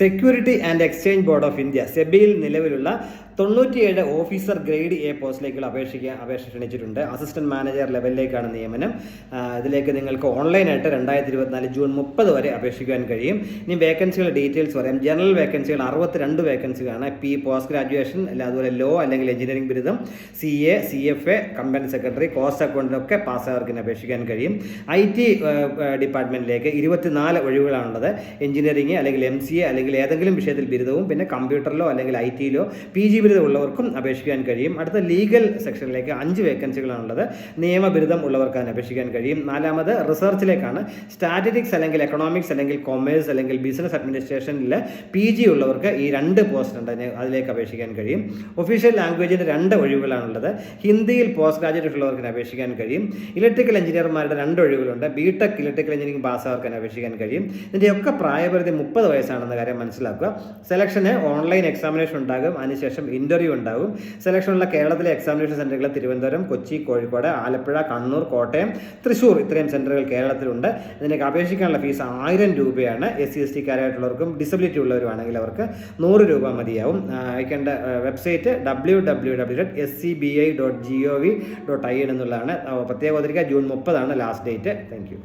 Security and exchange board of India സെബിയിൽ നിലവിലുള്ള തൊണ്ണൂറ്റിയേഴ് officer grade A പോസ്റ്റിലേക്കുള്ള അപേക്ഷിക്കാൻ അപേക്ഷ ക്ഷണിച്ചിട്ടുണ്ട്. അസിസ്റ്റന്റ് മാനേജർ ലെവലിലേക്കാണ് നിയമനം. ഇതിലേക്ക് നിങ്ങൾക്ക് ഓൺലൈനായിട്ട് രണ്ടായിരത്തി ഇരുപത്തിനാല് ജൂൺ മുപ്പത് വരെ അപേക്ഷിക്കാൻ കഴിയും. ഇനി വേക്കൻസികളുടെ ഡീറ്റെയിൽസ് പറയാം. ജനറൽ വേക്കൻസികൾ അറുപത്തിരണ്ട് വേക്കൻസികളാണ്. പി പോസ്റ്റ് ഗ്രാജുവേഷൻ അല്ല അതുപോലെ ലോ അല്ലെങ്കിൽ എഞ്ചിനീയറിംഗ് ബിരുദം C A C F A company secretary cost അക്കൗണ്ടിനൊക്കെ പാസ്സായവർക്ക് അപേക്ഷിക്കാൻ കഴിയും. ഐ ടി ഡിപ്പാർട്ട്മെന്റിലേക്ക് ഇരുപത്തിനാല് ഒഴിവുകളാണുള്ളത്. എഞ്ചിനീയറിംഗ് അല്ലെങ്കിൽ എം സി എ അല്ലെങ്കിൽ ഏതെങ്കിലും വിഷയത്തിൽ ബിരുദവും പിന്നെ കമ്പ്യൂട്ടറിലോ അല്ലെങ്കിൽ ഐ ടിയിലോ പി ജി ബിരുദം ഉള്ളവർക്കും അപേക്ഷിക്കാൻ കഴിയും. അടുത്ത ലീഗൽ സെക്ഷനിലേക്ക് അഞ്ച് വേക്കൻസികളാണുള്ളത്. നിയമബിരുദം ഉള്ളവർക്ക് അപേക്ഷിക്കാൻ കഴിയും. നാലാമത് റിസർച്ചിലേക്കാണ്. സ്റ്റാറ്റിറ്റിക്സ് അല്ലെങ്കിൽ എക്കണോമിക്സ് അല്ലെങ്കിൽ കൊമേഴ്സ് അല്ലെങ്കിൽ ബിസിനസ് അഡ്മിനിസ്ട്രേഷനിൽ പി ജി ഉള്ളവർക്ക് ഈ രണ്ട് പോസ്റ്റ് ഉണ്ട്. അതിലേക്ക് അപേക്ഷിക്കാൻ കഴിയും. ഒഫീഷ്യൽ ലാംഗ്വേജിന്റെ രണ്ട് ഒഴിവുകളാണുള്ളത്. ഹിന്ദിയിൽ പോസ്റ്റ് ഗ്രാജുവേറ്റ് ഉള്ളവർക്ക് അപേക്ഷിക്കാൻ കഴിയും. ഇലക്ട്രിക്കൽ എഞ്ചിനീയർമാരുടെ രണ്ട് ഒഴിവുകളുണ്ട്. ബി ടെക് ഇലക്ട്രിക്കൽ എഞ്ചിനീയറിംഗ് പാസ്സാവർക്ക് അപേക്ഷിക്കാൻ കഴിയും. ഇതിന്റെയൊക്കെ പ്രായപരിധി മുപ്പത് വയസ്സാണെന്ന കാര്യം മനസ്സിലാക്കുക. സെലക്ഷന് ഓൺലൈൻ എക്സാമിനേഷൻ ഉണ്ടാകും. അതിനുശേഷം ഇന്റർവ്യൂ ഉണ്ടാകും സെലക്ഷനുള്ള കേരളത്തിലെ എക്സാമിനേഷൻ സെന്ററുകൾ തിരുവനന്തപുരം കൊച്ചി കോഴിക്കോട് ആലപ്പുഴ കണ്ണൂർ കോട്ടയം തൃശ്ശൂർ ഇത്രയും സെന്ററുകൾ കേരളത്തിലുണ്ട്. ഇതിനൊക്കെ അപേക്ഷിക്കാനുള്ള ഫീസ് ആയിരം രൂപയാണ്. എസ് സി എസ് ടിക്കാരായിട്ടുള്ളവർക്കും ഡിസബിലിറ്റി ഉള്ളവരുമാണെങ്കിൽ അവർക്ക് നൂറ് രൂപ മതിയാവും. അയക്കേണ്ട website W W W dot S C B I dot G O V dot I N എന്നുള്ളതാണ് പ്രത്യേക പത്രിക ജൂൺ മുപ്പതാണ് ലാസ്റ്റ് ഡേറ്റ് താങ്ക് യു